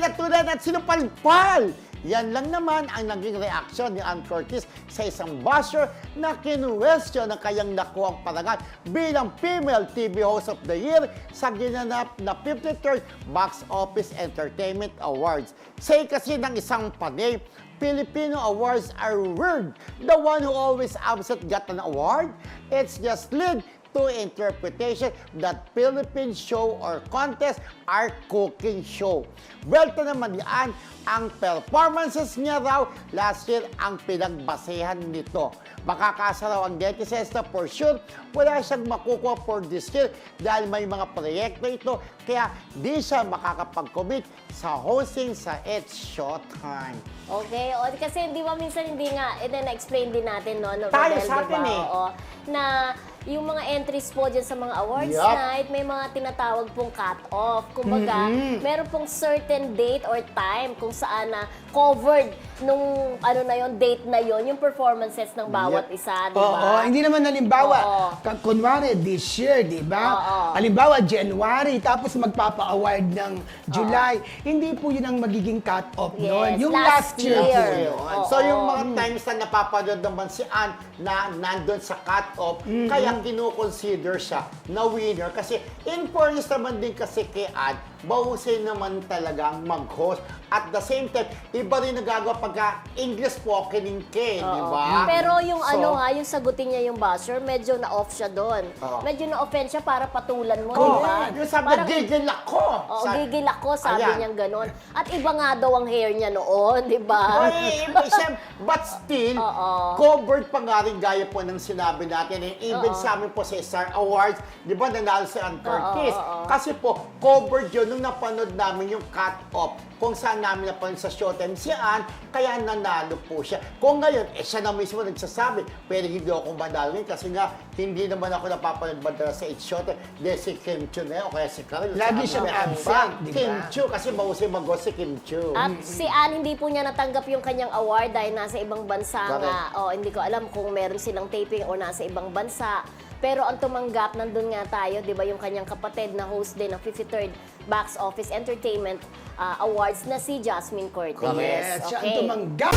natulan at sinupalpal. Yan lang naman ang naging reaksyon ni Ann Curtis sa isang basher na kinuwestiyon ng kayang nakuhang parangal bilang Female TV Host of the Year sa ginanap na 53rd Box Office Entertainment Awards. Say kasi ng isang panay, Filipino awards are weird. The one who always absent got an award. It's just lead to interpretation that Philippine show or contest are cooking show. Well, ito naman yan, ang performances niya raw last year ang pinagbasehan nito. Makakasa raw ang netizens na for sure wala siyang makukuha for this year dahil may mga proyekto ito kaya di siya makakapag-commit sa hosting sa It's Showtime. Okay, o kasi di ba minsan hindi nga, eh, na-explain din natin, no, no Tayo Rodel, sa atin eh. Oo, na yung mga entries po dyan sa mga awards Yup. night, may mga tinatawag pong cut-off. Kumbaga, meron pong certain date or time kung saan na covered nung ano na yon date na yon yung performances ng bawat Yep. isa, di Oo, ba? hindi naman halimbawa, Oo. ka- kunwari this year, di ba? Oo. Halimbawa, January, tapos magpapa-award ng July. Hindi po yun ang magiging cut-off Yes, nun. Yung last last, year, year. po yun. Oo. So yung mga times na napapanood naman si Ann na nandun sa cut-off, kaya kinukonsider siya na winner. Kasi in fairness naman din kasi kay Ann, mahusay naman talagang mag-host. At the same time, iba rin nagagawa pagka English spoken ka, eh, di ba? Pero yung So, ano nga, yung sagutin niya yung basher, medyo na-off siya doon. Oo. Medyo na-offend siya para patulan mo, di ba? yung sabi, Parang- gigil ako. Oo, Sa- gigil ako, sabi Ayan. niyang ganon. At iba nga daw ang hair niya noon, di ba? Oy, but still, Oo. covered pa nga rin gaya po ng sinabi natin. And even Oo. Sa amin po sa Star Awards, di ba nanalo si Curtis? oo. Kasi po, covered yun nung napanood namin yung cut-off kung saan namin napanood sa Showtime si Ann, kaya nanalo po siya. Kung ngayon, eh siya na mismo nagsasabi, pero hindi ako manalo ngayon kasi nga, hindi naman ako napapanood madalas sa It's Showtime. Dahil si Kim Chu na yun, o kaya si Karel. Lagi si siyang ano, absent, di ba? Kim Chu, kasi mahusay mag-host si Kim Chu. At si Anne, hindi po niya natanggap yung kanyang award dahil nasa ibang bansa Correct. nga. O, hindi ko alam kung meron silang taping o nasa ibang bansa. Pero ang tumanggap, nandun nga tayo, di ba, yung kanyang kapatid na host din ng 53rd Box Office Entertainment ah, Awards na si Jasmine Cortez. Yes, siya ang Okay. tumanggap.